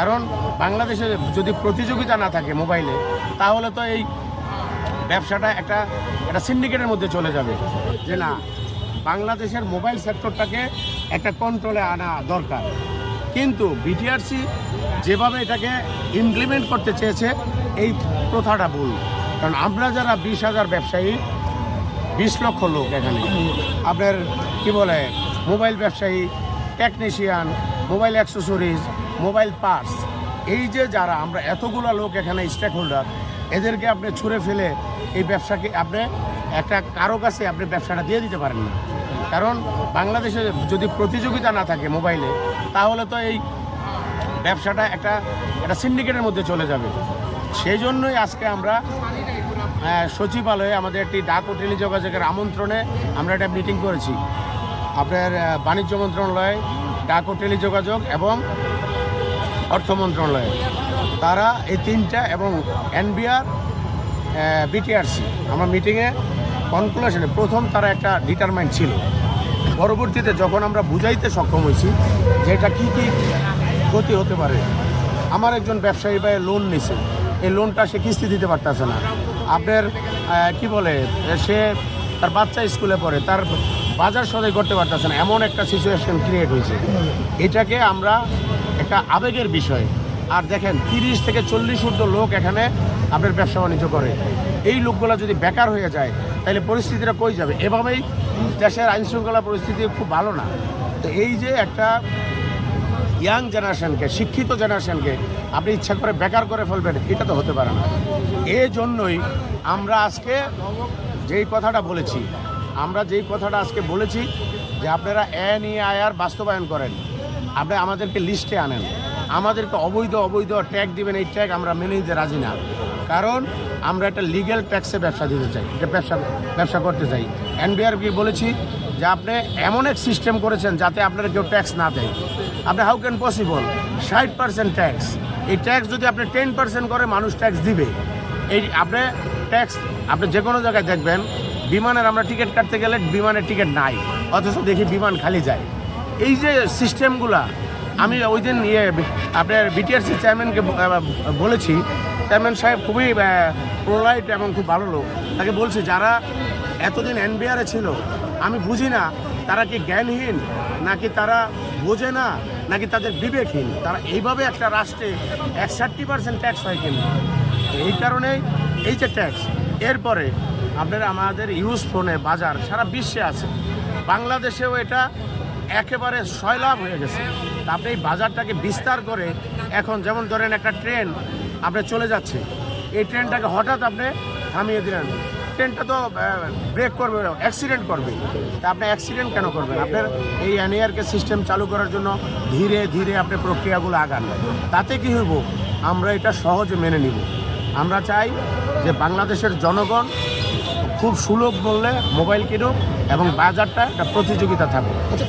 কারণ বাংলাদেশে যদি প্রতিযোগিতা না থাকে মোবাইলে, তাহলে তো এই ব্যবসাটা একটা একটা সিন্ডিকেটের মধ্যে চলে যাবে। যে না, বাংলাদেশের মোবাইল সেক্টরটাকে একটা কন্ট্রোলে আনা দরকার। কিন্তু বিটিআরসি যেভাবে এটাকে ইমপ্লিমেন্ট করতে চেয়েছে, এই প্রথাটা ভুল। কারণ আমরা যারা বিশ হাজার ব্যবসায়ী, বিশ লক্ষ লোক এখানে, আপনার কি বলে, মোবাইল ব্যবসায়ী technician mobile accessories mobile parts এই যে যারা, আমরা এতগুলো লোক এখানে স্টেক হোল্ডার এদেরকে আপনি ছুঁড়ে ফেলে এই ব্যবসাকে আপনি একটা কারও কাছে আপনি ব্যবসাটা দিয়ে দিতে পারেন না। কারণ বাংলাদেশে যদি প্রতিযোগিতা না থাকে মোবাইলে, তাহলে তো এই ব্যবসাটা একটা একটা সিন্ডিকেটের মধ্যে চলে যাবে। সেই জন্যই আজকে আমরা সচিবালয়ে আমাদের একটি ডাক ও টেলিযোগাযোগের আমন্ত্রণে আমরা একটা মিটিং করেছি। আপনার বাণিজ্য মন্ত্রণালয়, ডাক ও টেলিযোগাযোগ এবং অর্থ মন্ত্রণালয়। তারা এই তিনটা এবং এনবিআর বিটিআরসি, আমার মিটিংয়ে কনক্লুশনে প্রথম তারা একটা ডিটারমাইন্ড ছিল। পরবর্তীতে যখন আমরা বুঝাইতে সক্ষম হয়েছি যে এটা কী কী ক্ষতি হতে পারে, আমার একজন ব্যবসায়ী ভাই লোন নিছে। এই লোনটা সে কিস্তি দিতে পারতেছে না। আপনার কি বলে, সে তার বাচ্চা স্কুলে পড়ে, তার বাজার সদাই করতে পারতেছে না। এমন একটা সিচুয়েশন ক্রিয়েট হয়েছে। এটাকে আমরা একটা আবেগের বিষয়। আর দেখেন, তিরিশ থেকে চল্লিশ ঊর্ধ্ব লোক এখানে আপনার ব্যবসা বাণিজ্য করে। এই লোকগুলো যদি বেকার হয়ে যায়, তাহলে পরিস্থিতিটা কই যাবে? এভাবেই দেশের আইন শৃঙ্খলা পরিস্থিতি খুব ভালো না। তো এই যে একটা ইয়াং জেনারেশনকে, শিক্ষিত জেনারেশনকে আপনি ইচ্ছা করে বেকার করে ফেলবেন, এটা তো হতে পারে না। এই জন্যই আমরা আজকে যেই কথাটা বলেছি, আমরা যেই কথাটা আজকে বলেছি যে আপনারা এন ই আয়ার বাস্তবায়ন করেন। আপনি আমাদেরকে লিস্টে আনেন। আমাদেরকে অবৈধ অবৈধ ট্যাগ দিবেন, এই ট্যাগ আমরা মেনে নিতে রাজি না। কারণ আমরা একটা লিগ্যাল ট্যাক্সে ব্যবসা দিতে চাই এটা ব্যবসা ব্যবসা করতে চাই। এনবিআরকে বলেছি যে আপনি এমন এক সিস্টেম করেছেন যাতে আপনারা কেউ ট্যাক্স না দেয়। আপনি হাউ ক্যান পসিবল ষাট পার্সেন্ট ট্যাক্স এই ট্যাক্স যদি আপনি টেন পার্সেন্ট করে মানুষ ট্যাক্স দিবে, এই আপনি ট্যাক্স আপনি যে কোনো জায়গায় দেখবেন, বিমানের আমরা টিকিট কাটতে গেলে বিমানের টিকিট নাই, অথচ দেখি বিমান খালি যায়। এই যে সিস্টেমগুলা আমি ওই দিন ইয়ে আপনার বিটিআরসি চেয়ারম্যানকে বলেছি। চেয়ারম্যান সাহেব খুবই প্রোলাইট এবং খুব ভালো লোক। তাকে বলছি, যারা এতদিন এনবিআরে ছিল, আমি বুঝি না, তারা কি জ্ঞানহীন? নাকি তারা বোঝে না? নাকি তাদের বিবেকহীন? তারা এইভাবে একটা রাষ্ট্রে একষট্টি পার্সেন্ট ট্যাক্স হয় কিন্তু এই কারণেই এই যে ট্যাক্স এরপরে আপনার আমাদের ইউজ ফোনে বাজার, সারা বিশ্বে আছে। বাংলাদেশেও এটা একেবারে সয়লাভ হয়ে গেছে। আপনি এই বাজারটাকে বিস্তার করে এখন যেমন ধরেন একটা ট্রেন আপনি চলে যাচ্ছে, এই ট্রেনটাকে হঠাৎ আপনি থামিয়ে দিলেন। ট্রেনটা তো ব্রেক করবে অ্যাক্সিডেন্ট করবে। তা আপনি অ্যাক্সিডেন্ট কেন করবেন? আপনার এই এনএআরকে সিস্টেম চালু করার জন্য ধীরে ধীরে আপনি প্রক্রিয়াগুলো আগান। তাতে কি হইব? আমরা এটা সহজে মেনে নিব। আমরা চাই যে বাংলাদেশের জনগণ খুব সুলভ মূল্যে মোবাইল কিনুক এবং বাজারটা একটা প্রতিযোগিতা থাকুক। আচ্ছা